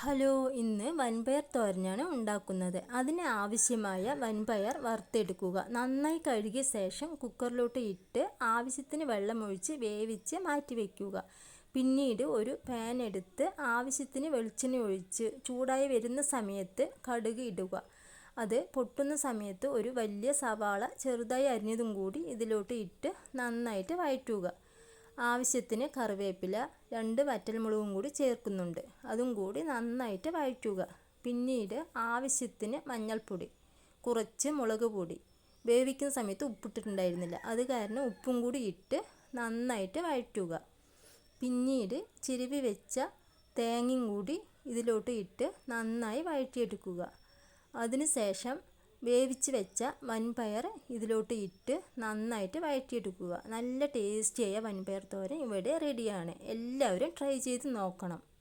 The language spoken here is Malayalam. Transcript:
ഹലോ ഇന്ന് വൻപയർ തോരനാണ് ഉണ്ടാക്കുന്നത്. അതിന് ആവശ്യമായ വൻപയർ വറുത്തെടുക്കുക. നന്നായി കഴുകിയ ശേഷം കുക്കറിലോട്ട് ഇട്ട് ആവശ്യത്തിന് വെള്ളമൊഴിച്ച് വേവിച്ച് മാറ്റി വയ്ക്കുക പിന്നീട് ഒരു പാൻ എടുത്ത് ആവശ്യത്തിന് വെളിച്ചെണ്ണ ഒഴിച്ച് ചൂടായി വരുന്ന സമയത്ത് കടുക് ഇടുക. അത് പൊട്ടുന്ന സമയത്ത് ഒരു വലിയ സവാള ചെറുതായി അരിഞ്ഞതും കൂടി ഇതിലോട്ട് ഇട്ട് നന്നായിട്ട് വഴറ്റുക. ആവശ്യത്തിന് കറിവേപ്പില രണ്ട് വറ്റൽമുളകും കൂടി ചേർക്കുന്നുണ്ട്. അതും കൂടി നന്നായിട്ട് വഴറ്റുക. പിന്നീട് ആവശ്യത്തിന് മഞ്ഞൾപ്പൊടി കുറച്ച് മുളക് പൊടി. വേവിക്കുന്ന സമയത്ത് ഉപ്പിട്ടിട്ടുണ്ടായിരുന്നില്ല. അത് കാരണം ഉപ്പും കൂടി ഇട്ട് നന്നായിട്ട് വഴറ്റുക. പിന്നീട് ചിരുവി വെച്ച തേങ്ങയും കൂടി ഇതിലോട്ട് ഇട്ട് നന്നായി വഴറ്റിയെടുക്കുക. അതിനുശേഷം വേവിച്ച് വെച്ച വൻപയർ ഇതിലോട്ട് ഇട്ട് നന്നായിട്ട് വഴറ്റിയെടുക്കുക. നല്ല ടേസ്റ്റിയായ വൻപയർ തോരൻ ഇവിടെ റെഡിയാണ് എല്ലാവരും ട്രൈ ചെയ്ത് നോക്കണം.